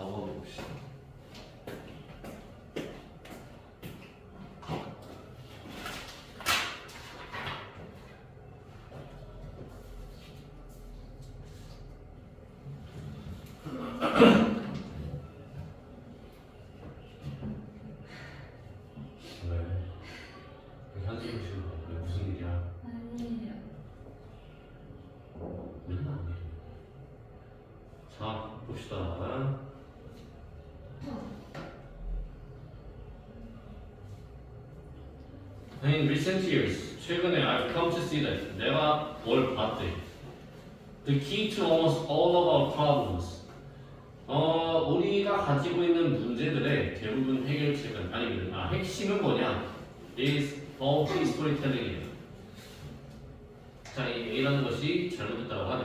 4번 봅시다. 왜? 왜 한숨을 쉬는 거야? 왜 무슨 일이야? 아니에요. 맨날 안 해. 자, 봅시다. In recent years, 최근에 I've come to see that 내가 뭘 봤대. The key to almost all of our problems. 어, 우리가 가지고 있는 문제들의 대부분 해결책은 아니면 아 핵심은 뭐냐? is faulty storytelling이에요. 자, 이 A라는 것이 잘못됐다고 하네.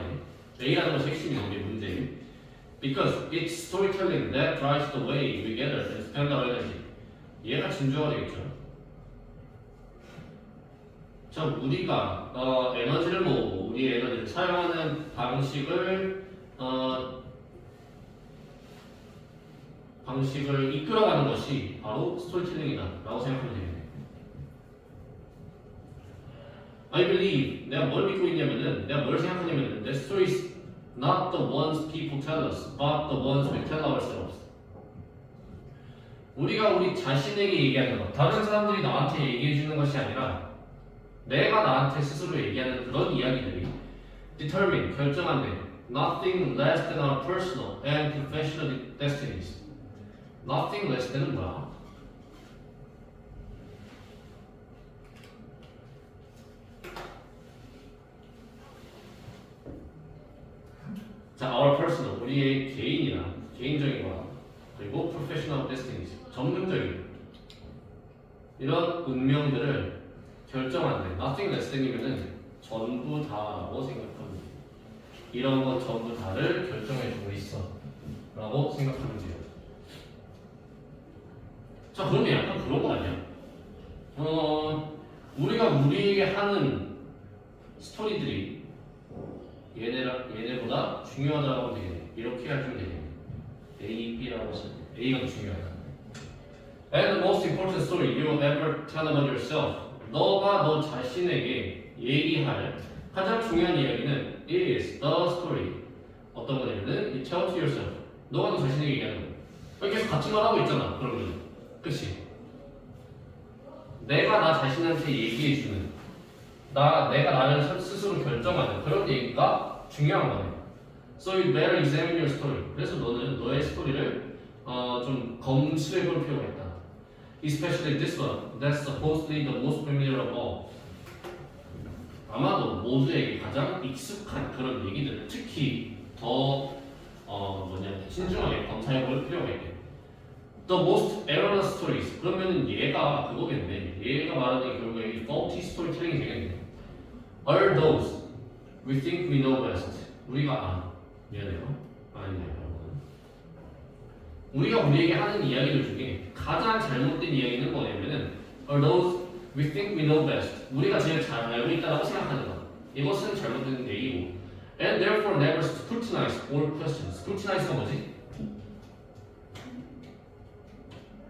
A라는 것이 핵심이 우리 문제. Because it's storytelling that drives the way we gather and spend our energy. 얘가 진주가 되겠죠. 자, 우리가 어, 에너지를 모으고 우리의 에너지를 사용하는 방식을 어, 방식을 이끌어가는 것이 바로 스토리텔링이다라고 생각하면 되겠네요. I believe 내가 뭘 믿고 있냐면은 내가 뭘 생각하냐면은 the stories not the ones people tell us, but the ones we tell ourselves. 우리가 우리 자신에게 얘기하는 것, 다른 사람들이 나한테 얘기해 주는 것이 아니라 내가 나한테 스스로 얘기하는 그런 이야기들이 determine 결정한대 nothing less than our personal and professional destinies. nothing less than은 뭐야? 자, our personal 우리의 개인이나 개인적인 거야. 그리고 professional destinies 전문적인 이런 운명들을 결정하는데 nothing less than이면은 전부 다라고 생각하면 돼. 이런 것 전부 다를 결정해주고 있어 라고 생각하면 돼요. 자, 그러면 약간 그런 거 아니야? 어, 우리가 우리에게 하는 스토리들이 얘네라, 얘네보다 중요하다고 되겠네. 이렇게 해주면 되겠네. A, B라고 하시면 돼. A가 더 중요하다. And the most important story you ever tell about yourself. 너가 너 자신에게 얘기할 가장 중요한 이야기는 is the story. 어떤 거냐면은 you tell to yourself. 너가 너 자신에게 얘기하는 거. 계속 같은 말 하고 있잖아. 그러면 그치? 내가 나 자신한테 얘기해주는 나 내가 나를 스- 스스로 결정하는 그런 얘기가 중요한 거네. So you better examine your story. 그래서 너는 너의 스토리를 어, 좀 검수해 볼 필요가 있다. Especially this one. That's supposedly the most familiar of all. 아마도 모두에게 가장 익숙한 그런 얘기들을 특히 더 어, 뭐냐 신중하게 검사해 볼 필요가 있겠네. The most erroneous stories. 그러면은 얘가 그거겠네. 얘가 말하는 게 결국에 이 faulty storytelling이 되겠네. Are those we think we know best. 우리가 아 미안해요. 아니네요. 우리가 우리에게 하는 이야기들 중에 가장 잘못된 이야기는 뭐냐면은 are those we think we know best. 우리가 제일 잘 알고 있다라고 생각하는 것. 이것은 잘못된 얘기고. And therefore never scrutinize all questions. scrutinize가 뭐지?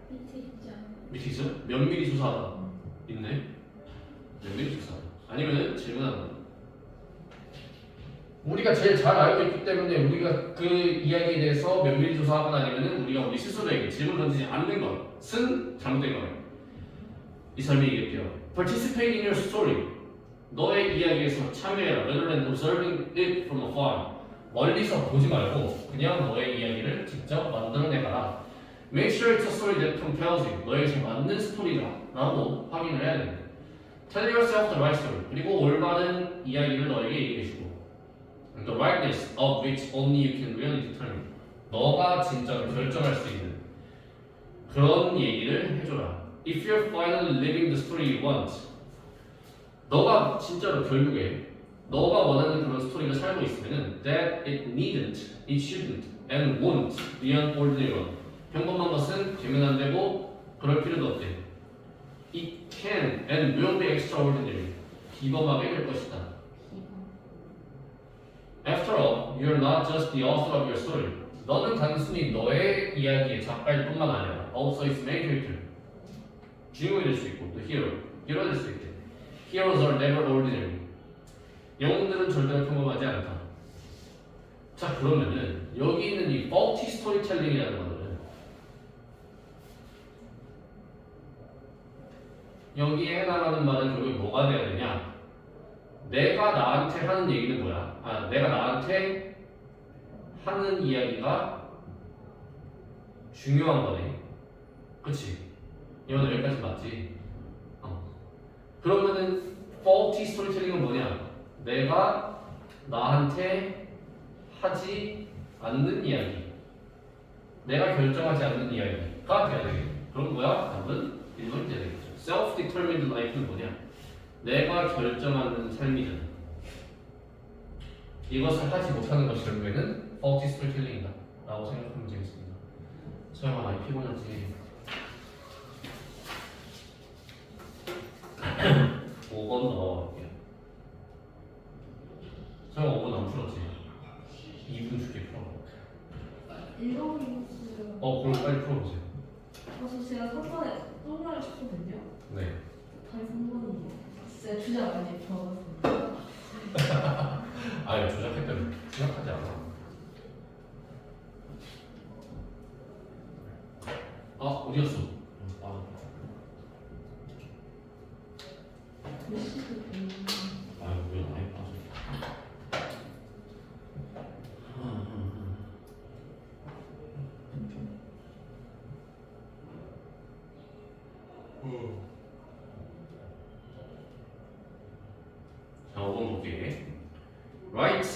밑에 있죠. 밑에 있어? 면밀히 조사하다. 있네. 면밀히 조사하다. 아니면은 질문하는 거. 우리가 제일 잘 알고 있기 때문에 우리가 그 이야기에 대해서 면밀히 조사하거나 아니면은 우리가 우리 스스로에게 질문 던지지 않는 것은 잘못된 거예요. 이 설명이 얘기했대요. Participate in your story. 너의 이야기에서 참여해라. Rather than observing it from afar. 멀리서 보지 말고 그냥 너의 이야기를 직접 만들어내가라. Make sure it's a story that compels you. 너에게 맞는 스토리다라고 확인을 해야 됩니다. Tell yourself the right story. 그리고 올바른 이야기를 너에게 얘기해주고. The rightness of which only you can really determine. 너가 진짜로 결정할 수 있는 그런 얘기를 해줘라. If you're finally living the story you want, 너가 진짜로 결국에 너가 원하는 그런 스토리를 살고 있으면은 that it needn't, it shouldn't, and won't be an ordinary one. 평범한 것은 되면 안 되고 그럴 필요도 없대. It can and will be extraordinary. 비범하게 될 것이다. After all, you're not just the author of your story. 너는 단순히 너의 이야기의 작가일 뿐만 아니라 main character 주인공이 될 수 있고 또 hero, 히어로 될 수 있대 Heroes are never ordinary 영웅들은 절대로 평범하지 않다 자 그러면은 여기 있는 이 faulty storytelling이라는 거는 여기에 해당하는 말은 결국 뭐가 돼야 되냐 내가 나한테 하는 얘기는 뭐야? 아 내가 나한테 하는 이야기가 중요한 거네. 그치? 이건 여기까지 맞지? 어. 그러면은 faulty storytelling은 뭐냐? 내가 나한테 하지 않는 이야기. 내가 결정하지 않는 이야기가 돼야 되겠네. 그럼 뭐야? 답은 1번이 돼야 되겠죠. self-determined life는 뭐냐? 내가 결정하는 삶이잖아. 이것을 하지 못하는 것이 결국에는 faulty storytelling이다. 라고 생각하면 되겠습니다. 소영아 많이 피곤하지? 5번 넘어갈게요. 소영아 5번 안 풀었지? 2분 줄게 풀어. 읽어보겠어요. 어, 그럼 빨리 풀어보세요. 그래서 제가 3번에 동그라미 쳤거든요. 네. 다시 3번이에요. 진짜 주장 많이 적었어요. 아, 이거 조작했다면 생각하지 않아. 아, 어디였어?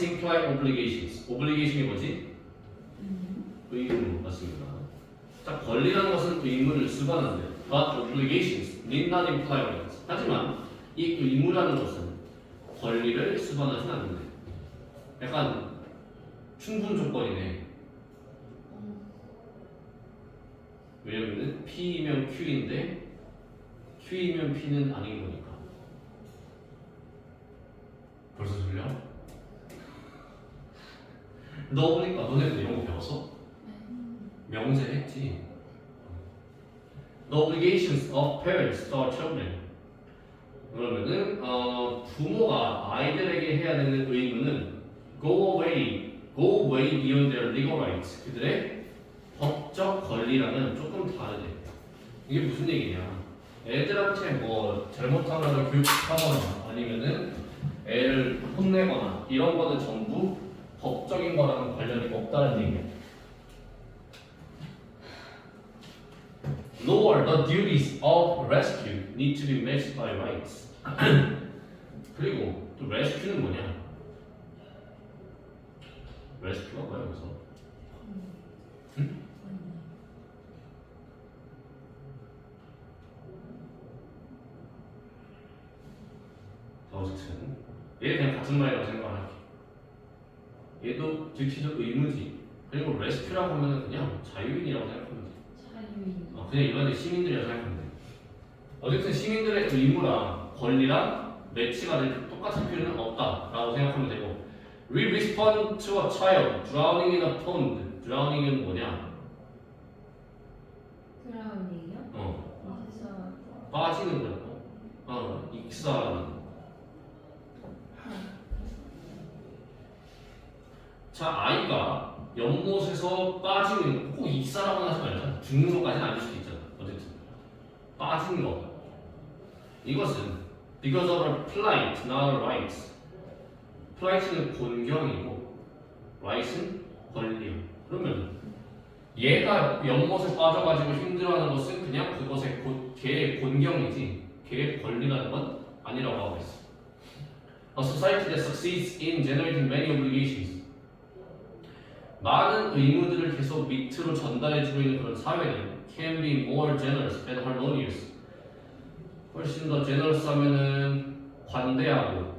Rights imply obligations. obligation이 뭐지? 의무 맞습니다. 자, 권리라는 것은 의무를 수반한대. But obligations need not imply rights. 하지만 이 의무라는 것은 권리를 수반하지 않는데. 약간 충분 조건이네. 왜냐면은 P이면 Q인데 Q이면 P는 아닌 거니까. 벌써 들려? 너 보니까 너네도 이런 거 배웠어? 명제 했지. The obligations of parents to our children. 그러면은 어, 부모가 아이들에게 해야 되는 의무는 go away, go way beyond their legal rights. 그들의 법적 권리랑은 조금 다르대. 이게 무슨 얘기냐? 애들한테 뭐 잘못한 거를 교육하거나 아니면은 애를 혼내거나 이런 거는 전부 법적인 거랑은 관련이 없다는 얘기야. Nor the duties of rescue need to be matched by rights. 그리고 또 rescue는 뭐냐? rescue가 뭐야 여기서? 어쨌든 얘 그냥 같은 말이라고 생각할게. 얘도 듀티도 의무지. 그리고 레스큐라고 하면 그냥 자유인이라고 생각하면 돼. 자유인. 어, 그냥 일반적인 시민들이라고 생각하면 돼. 어쨌든 시민들의 의무랑 권리랑 매치가 될 똑같은 필요는 없다라고 생각하면 되고 We respond to a child drowning in a pond. drowning은 뭐냐? 드라운이요? 어, 그래서 빠지는 거라고. 어, 익사하는. 자, 아이가 연못에서 빠지는 꼭 익사라고 하지 말자. 죽는 것까지는 아닐 수도 있잖아. 어쨌든 빠지는 거. 이것은 because of a plight, not a right. 플라이트는 곤경이고 right은 권리야. 그러면 얘가 연못에 빠져가지고 힘들어하는 것은 그냥 그것의 고, 걔의 곤경이지 걔의 권리라는 건 아니라고 하고 있어. A society that succeeds in generating many obligations. 많은 의무들을 계속 밑으로 전달해주고 있는 그런 사회는 can be more generous and harmonious. 훨씬 더 generous하면은 관대하고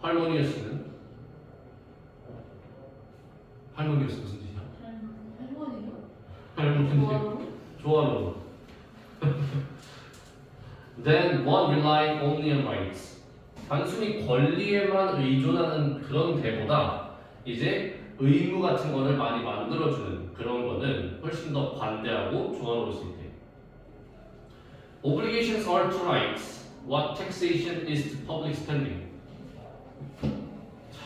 harmonious는 harmonious 무슨 뜻이야? 할머니요? harmonious 조화로운. Then one relying only on rights. 단순히 권리에만 의존하는 그런 대보다 이제 의무 같은 거를 많이 만들어주는 그런 거는 훨씬 더 관대하고 좋아볼 수 있대. Obligations are to rights. What taxation is to public spending? 자,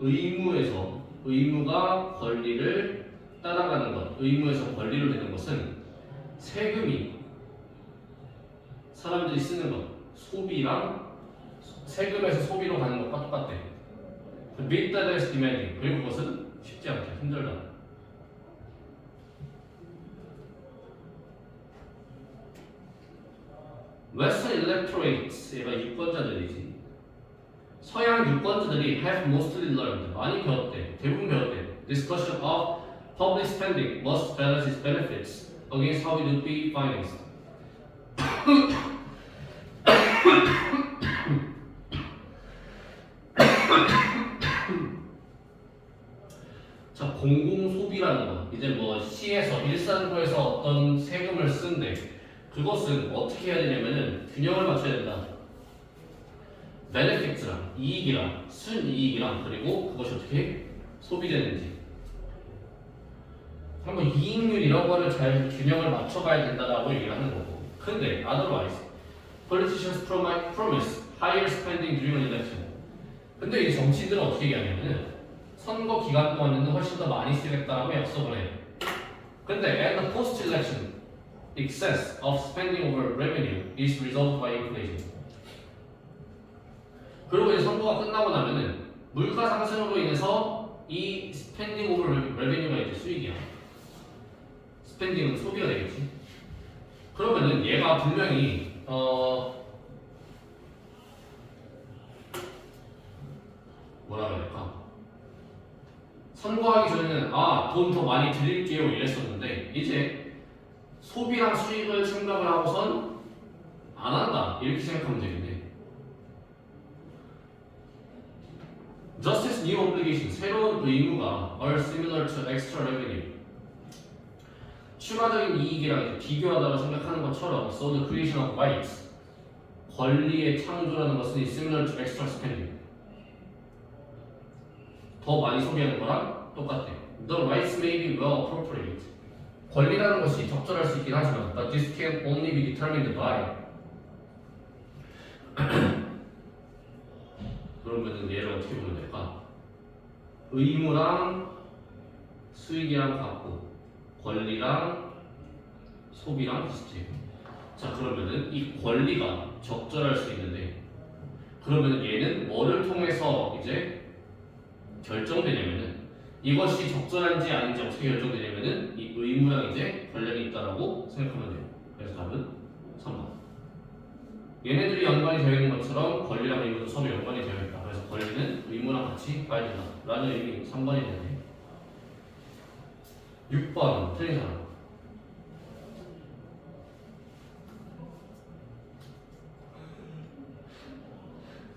의무에서 의무가 권리를 따라가는 것, 의무에서 권리로 되는 것은 세금이 사람들이 쓰는 것, 소비랑 세금에서 소비로 가는 것과 똑같대. The big data is demanding. 그리고 그것은 쉽지 않다, 힘들다. Western electorates, 얘가 유권자들이지. 서양 유권자들이 have mostly learned, 많이 배웠대, 대부분 배웠대. Discussion of public spending must balance its benefits against how it would be financed. 일산구에서 어떤 세금을 쓴데 그것은 어떻게 해야 되냐면은 균형을 맞춰야 된다. 베네피트랑 이익이랑 순이익이랑 그리고 그것이 어떻게 소비되는지. 한번 이익률 이런 거를 잘 균형을 맞춰가야 된다라고 얘기를 하는 거고. 근데 otherwise, politicians promi- promise higher spending during election. 근데 이 정치인들은 어떻게 얘기하냐면은 선거 기간 동안에는 훨씬 더 많이 쓰겠다고 약속을 해요. 근데 at the post-election, excess of spending over revenue is resolved by inflation. 그리고 이제 선거가 끝나고 나면은 물가 상승으로 인해서 이 spending over revenue가 이제 수익이야. 스펜딩은 소비가 되겠지. 그러면은 얘가 분명히 어 뭐라 될까? 선거하기 전에는 아 돈 더 많이 드릴게요 이랬었는데 이제 소비랑 수익을 생각을 하고선 안 한다 이렇게 생각하면 되겠네. Justice new obligation 새로운 의무가 are similar to extra revenue 추가적인 이익이랑 비교하다고 생각하는 것처럼 so the creation of rights 권리의 창조라는 것은 similar to extra spending 더 많이 소비하는 거랑 똑같아. The rights may be well appropriate. 권리라는 것이 적절할 수 있긴 하지만, but this can only be determined by. 그러면은 얘를 어떻게 보면 될까? 의무랑 수익이랑 같고, 권리랑 소비랑 비슷해. 자 그러면은 이 권리가 적절할 수 있는데, 그러면은 얘는 뭐를 통해서 이제 결정되냐면은 이것이 적절한지 아닌지 어떻게 결정되냐면은 이 의무랑 이제 관련이 있다라고 생각하면 돼요. 그래서 답은 3번. 얘네들이 연관이 되어 있는 것처럼 권리랑 의무도 서로 연관이 되어 있다. 그래서 권리는 의무랑 같이 봐야 된다. 라는 의미 3번이 되네. 6번 틀린 사람.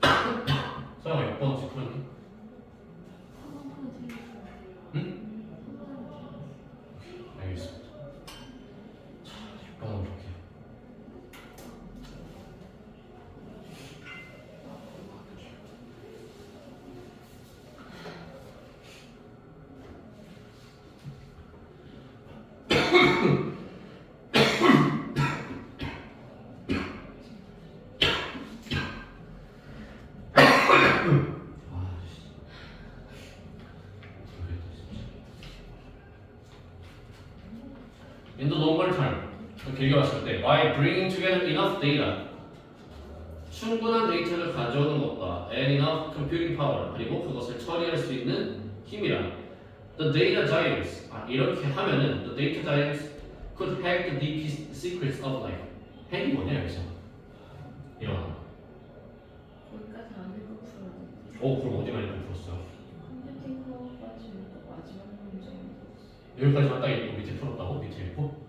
서영아 6번 혹시 풀었니? 알겠습니다. 자, 6번은 볼게요. 아, 씨. 모르겠다, 진짜. In the longer term, 길게 봤을 때, by bringing together enough data, 충분한 데이터를 가져오는 것과 and enough computing power, 그리고 그것을 처리할 수 있는 힘이란 the data giants, 아, 이렇게 하면은 the data giants could hack the deepest secrets of life. 핵이 뭐냐 여기서? 이런. 거기까지 안 돼. 어, 그럼 어디만 읽고 풀었어? 읽고 마지막 문제 여기까지만 딱 읽고 밑에 풀었다고? 밑에 읽고?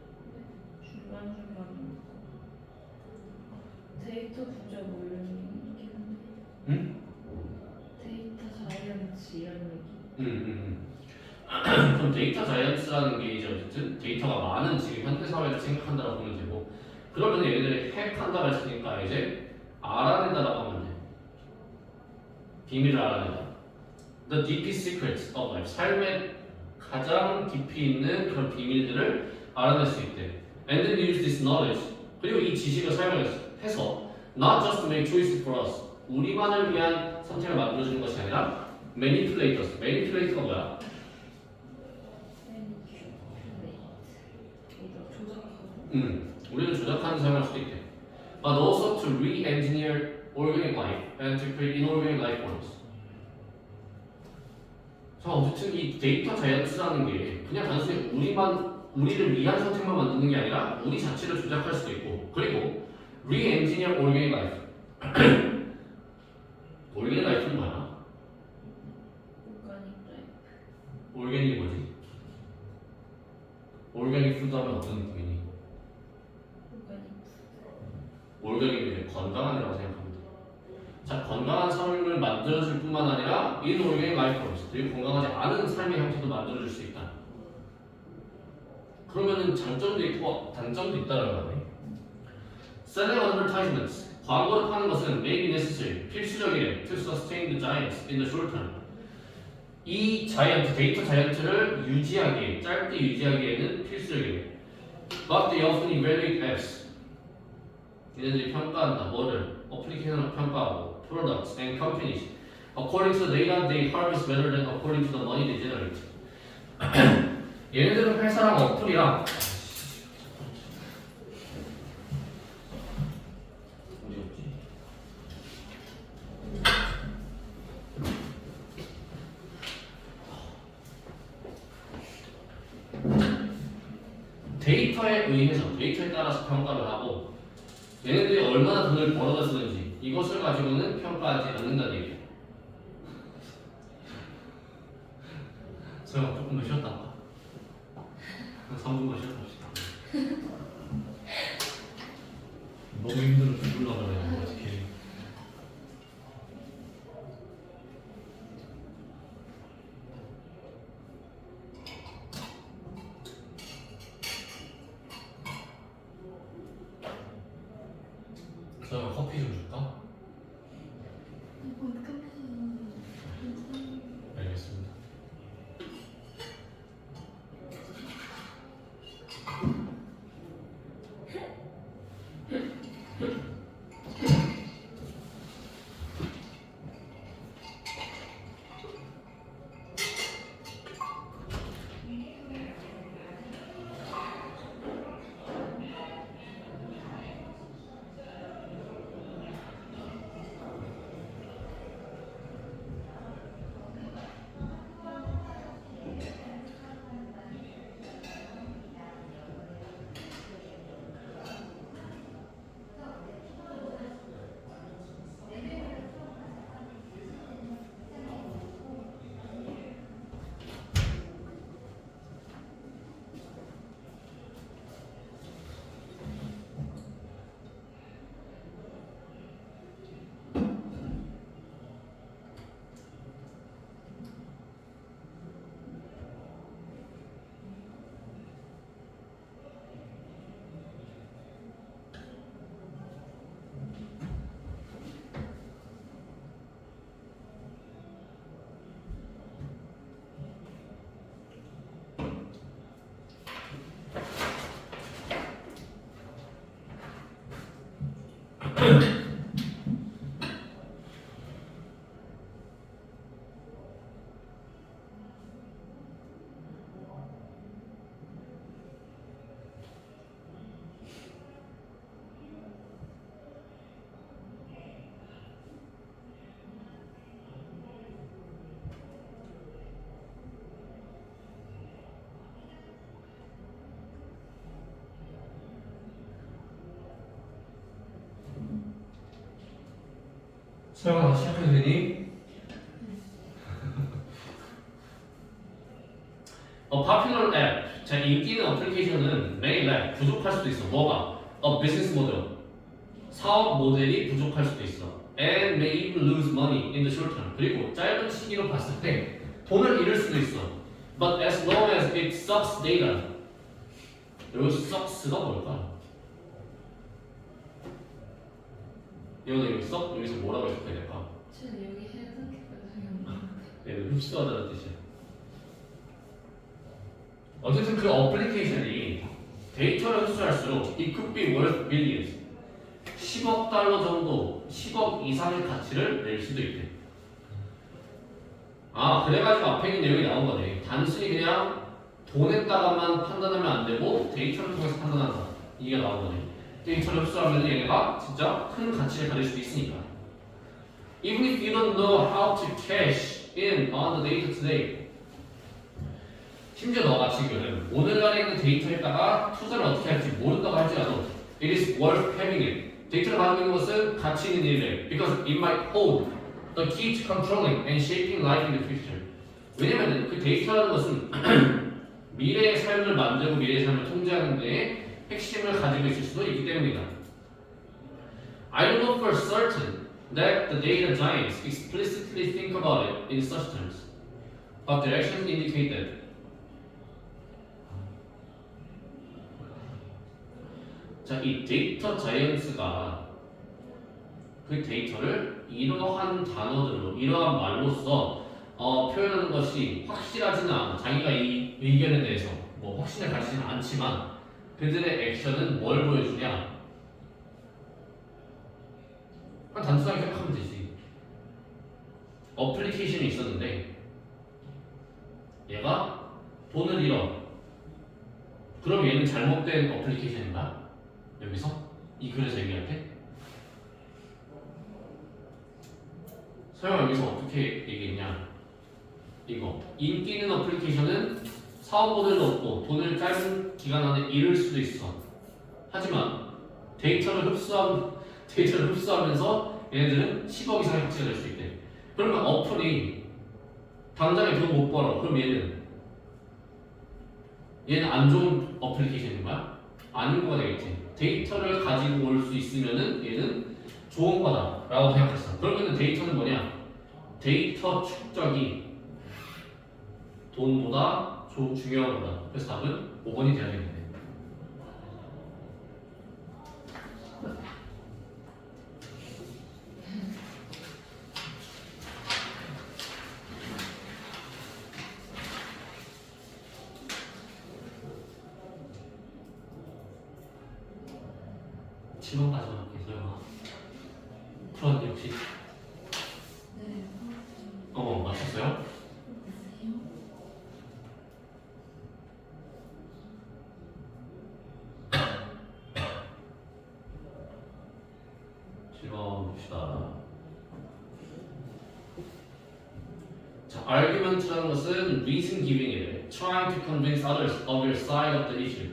중간 중간 데이터 부자 뭐 이런 얘기 있긴 한데. 응? 데이터 자이언츠 이런 얘기. 음, 음, 음. 데이터 자이언츠라는 게 이제 어쨌든 데이터가 많은 지금 현대 사회를 생각한다고 보면 되고 그러면 얘네들이 핵한다고 했으니까 이제 알아낸다라고 하면 돼 비밀을 알아낸다 the deepest secrets of life. 삶의 가장 깊이 있는 그런 비밀들을 알아낼 수 있대. And then use this knowledge. 그리고 이 지식을 사용해서 not just make choices for us. 우리만을 위한 선택을 만들어주는 것이 아니라 manipulate us. manipulate가 뭐야? 음, 우리를 조작하는 사용할 수도 있대. But also to re-engineer organic life and to create inorganic life forms. 자, 어쨌든 이 데이터 자이언트라는 게 그냥 단순히 우리만 우리를 위한 선택만 만드는 게 아니라 우리 자체를 조작할 수도 있고 그리고 re-engineer organic life. organic life는 뭐야? organic이 뭐지? organic food 하면 어떤 느낌이니? 올가닉이 건강한이라고 생각합니다. 자, 건강한 삶을 만들어줄 뿐만 아니라 인올게닉 그리고 건강하지 않은 삶의 형태도 만들어줄 수 있다. 그러면은 장점도 있고 단점도 있다라는 거네. Selling advertisements 광고를 파는 것은 may be necessary 필수적이래 to sustain the giants in the short term. 이 자이언트 데이터 자이언트를 유지하기에 짧게 유지하기에는 필수적이래. But they often evaluate apps 얘네들이 평가한다. 뭐를? 어플리케이션을 평가하고 products and companies according to the data they harvest rather than according to the money they generate. 얘네들은 회사랑 어플이랑? 데이터에 의해서 데이터에 따라서 평가를 하고 얘네들이 얼마나 돈을 벌어다 쓰는지 이것을 가지고는 평가하지 않는다는 얘기예요. 소영아 조금만 쉬었다 와. 한 3분만 쉬었다 합시다. 너무 힘들어 죽을라 그래 Good. 소영아 다시 시작해도 되니? A popular app, 자 인기 있는 어플리케이션은 may lack, 부족할 수도 있어. 뭐가? A business model, 사업 모델이 부족할 수도 있어. And may even lose money in the short term. 그리고 짧은 시기로 봤을 때 돈을 잃을 수도 있어. But as long as it sucks data, 여기 sucks가 뭘까? 이거는 여기 썩 여기서 뭐라고 해석해야 될까? 여기 해석해봐야 얘는 흡수하다는 뜻이야. 어쨌든 그 어플리케이션이 데이터를 흡수할수록 it could be worth billions 10억 달러 정도 10억 이상의 가치를 낼 수도 있대. 아 그래가지고 앞에 있는 내용이 나온 거네. 단순히 그냥 돈에다가만 판단하면 안 되고 데이터를 통해서 판단한다 이게 나온 거네 데이터를 흡수하면 얘네가 진짜 큰 가치를 가질 수도 있으니까 Even if you don't know how to cash in on the data today 심지어 너가 지금 오늘날에 있는 데이터에다가 투자를 어떻게 할지 모른다고 할지라도 It is worth having it. 데이터를 있는 것은 가치 있는 일이래. Because it might hold the key to controlling and shaping life in the future. 왜냐면 그 데이터라는 것은 미래의 삶을 만들고 미래의 삶을 통제하는 데에 핵심을 가지고 있을 수도 있기 때문이다. I don't know for certain that the data giants explicitly think about it in such terms, but their actions indicate that 자, 이 데이터 자이언스가 그 데이터를 이러한 단어들로, 이러한 말로써 어, 표현하는 것이 확실하지는 않아. 자기가 이 의견에 대해서 뭐 확신을 가지지는 않지만 그들의 액션은 뭘 보여주냐? 단순하게 생각하면 되지. 어플리케이션이 있었는데 얘가 돈을 잃어. 그럼 얘는 잘못된 어플리케이션인가? 여기서 이 글에서 얘기할 때 서영 여기서 어떻게 얘기했냐 이거 인기 있는 어플리케이션은 사업 모델도 없고 돈을 짧은 기간 안에 잃을 수도 있어 하지만 데이터를 흡수함 데이터를 흡수하면서 얘네들은 10억 이상의 가치가 될 수 있대 그러면 어플이 당장에 돈 못 벌어 그럼 얘는 얘는 안 좋은 어플리케이션인 거야? 아닌 거가 되겠지. 데이터를 가지고 올 수 있으면은 얘는 좋은 거다라고 생각했어. 그러면은 데이터는 뭐냐? 데이터 축적이 돈보다 조, 중요한 거다. 그래서 답은 5번이 돼야 되겠네. 지금까지 할게요. 풀었는데 혹시 네. 어 맞췄어요? 실험 봅시다. 자, argument라는 것은 reason giving이래. Trying to convince others of your side of the issue.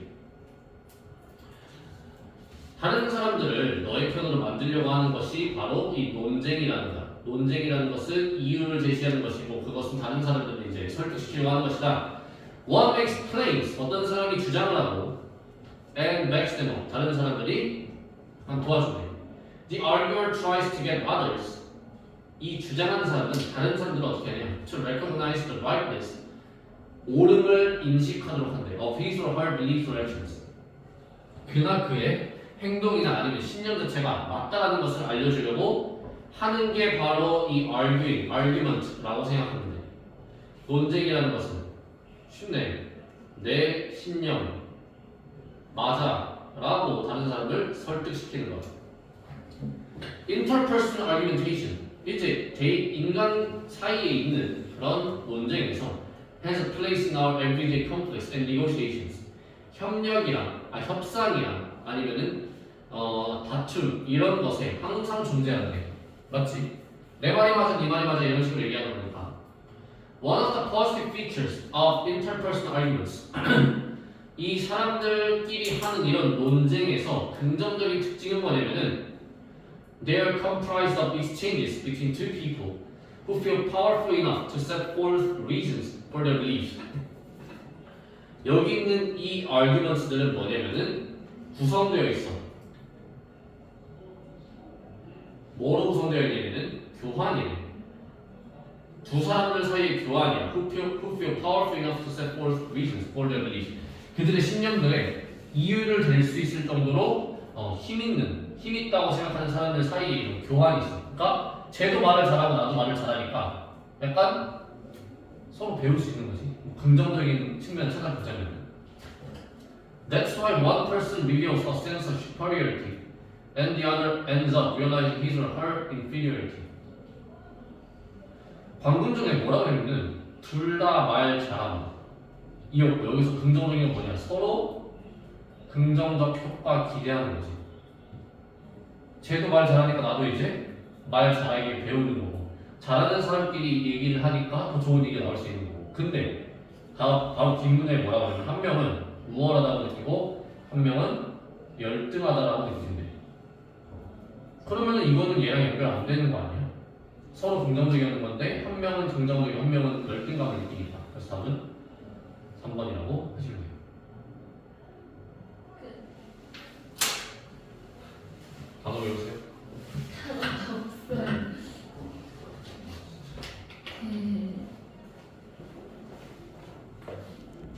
다른 사람들을 너의 편으로 만들려고 하는 것이 바로 이 논쟁이라는 것. 논쟁이라는 것은 이유를 제시하는 것이고 그것은 다른 사람들을 이제 설득시키려고 하는 것이다. One explains 어떤 사람이 주장을 하고 and backs them up 다른 사람들이 도와주네. The arguer tries to get others 이 주장하는 사람은 다른 사람들을 어떻게 하냐? To recognize the rightness 옳음을 인식하도록 한대. Of his or her beliefs or actions. 그나 그의 행동이나 아니면 신념 자체가 맞다라는 것을 알려주려고 하는 게 바로 이 arguing, argument라고 생각하면 돼. 논쟁이라는 것은 쉽네. 내 신념 맞아라고 다른 사람을 설득시키는 것. Interpersonal argumentation 이제 대 인간 사이에 있는 그런 논쟁에서 has a place in our everyday conflicts and negotiations. 협력이랑 아 협상이랑 아니면은 어 다툼 이런 것에 항상 존재하는 게 맞지? 내 말이 맞아 네 말이 맞아 이런 식으로 얘기하는 거니까. One of the positive features of interpersonal arguments 이 사람들끼리 하는 이런 논쟁에서 긍정적인 특징은 뭐냐면은 They are comprised of exchanges between two people who feel powerful enough to set forth reasons for their beliefs. 여기 있는 이 arguments들은 뭐냐면은 구성되어 있어. 뭐로 구성되어 있냐면은 교환이래. 두 사람들 사이의 교환이야. Who feel, who feel powerful enough to set forth reasons for their beliefs. 그들의 신념들에 이유를 댈 수 있을 정도로 어, 힘 있는, 힘 있다고 생각하는 사람들 사이에 이런 교환이 있어. 그러니까 쟤도 말을 잘하고 나도 말을 잘하니까 약간 서로 배울 수 있는 거지. 뭐 긍정적인 측면을 찾아보자면. That's why one person reveals a sense of superiority and the other ends up realizing his or her inferiority. 방금 전에 뭐라고 했냐면 둘다 말 잘한다. 이었고 여기서 긍정적인 건 뭐냐? 서로 긍정적 효과 기대하는 거지. 쟤도 말 잘하니까 나도 이제 말 잘하게 배우는 거고 잘하는 사람끼리 얘기를 하니까 더 좋은 얘기가 나올 수 있는 거고. 근데 다음, 다음 뒷문에 뭐라고 하냐면 한 명은 우월하다고 느끼고 한 명은 열등하다라고 느낀대 그러면은 이거는 얘랑 연결 안 되는 거 아니야? 서로 긍정적이는 건데 한 명은 긍정적이고 한 명은 열등감을 느끼니까 그래서 답은 3번이라고 Alın